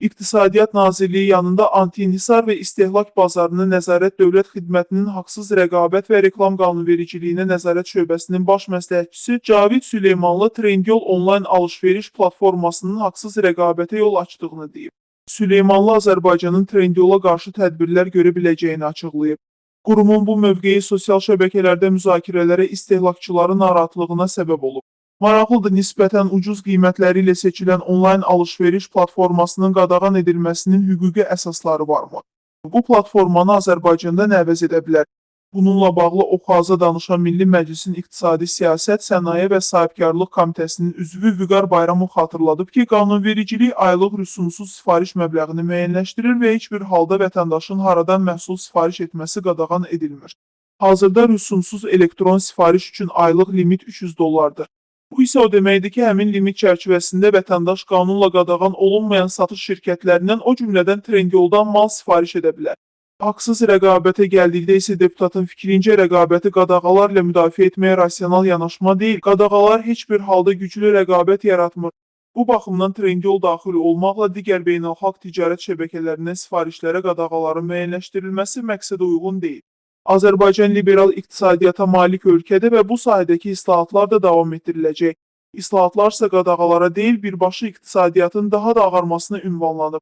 İqtisadiyyat Nazirliyi yanında anti-inhisar və istehlak bazarını nəzarət Dövlət Xidmətinin haqsız rəqabət və reklam qanunvericiliyinə nəzarət şöbəsinin baş məsləhətçisi Cavid Süleymanlı Trendyol onlayn alış-veriş platformasının haqsız rəqabətə yol açdığını deyib. Süleymanlı Azərbaycanın Trendyola qarşı tədbirlər görə biləcəyini açıqlayıb. Qurumun bu mövqeyi sosial şəbəkələrdə müzakirələrə istehlakçıların narahatlığına səbəb olub. Maraqlıdır, nisbətən ucuz qiymətləri ilə seçilən onlayn alış-veriş platformasının qadağan edilməsinin hüquqi əsasları varmı? Bu platformanı Azərbaycanda nə əvəz edə bilər? Bununla bağlı Oxaza danışan Milli Məclisin İqtisadi Siyasət, Sənaye və Sahibkarlıq Komitəsinin üzvü Vüqar Bayramov xatırladıb ki, qanunvericilik aylıq rüsumsuz sifariş məbləğini müəyyənləşdirir və heç bir halda vətəndaşın haradan məhsul sifariş etməsi qadağan edilmir. Hazırda rüsumsuz elektron sifariş üçün aylıq limit 300 dollardır. Bu isə o deməkdir ki, həmin limit çərçivəsində vətəndaş qanunla qadağan olunmayan satış şirkətlərindən, o cümlədən Trendyoldan mal sifariş edə bilər. Haqsız rəqabətə gəldikdə isə deputatın fikrincə rəqabəti qadağalarla müdafiə etməyə rasional yanaşma deyil, qadağalar heç bir halda güclü rəqabət yaratmır. Bu baxımdan Trendyol daxil olmaqla digər beynəlxalq ticarət şəbəkələrindən sifarişlərə qadağaların müəyyənləşdirilməsi məqsədə uyğun deyil. Azərbaycan liberal iqtisadiyyata malik ölkədir və bu sahədəki islahatlar da davam etdiriləcək. İslahatlar isə qadağalara deyil, birbaşa iqtisadiyyatın daha da ağarmasına ünvanlanıb.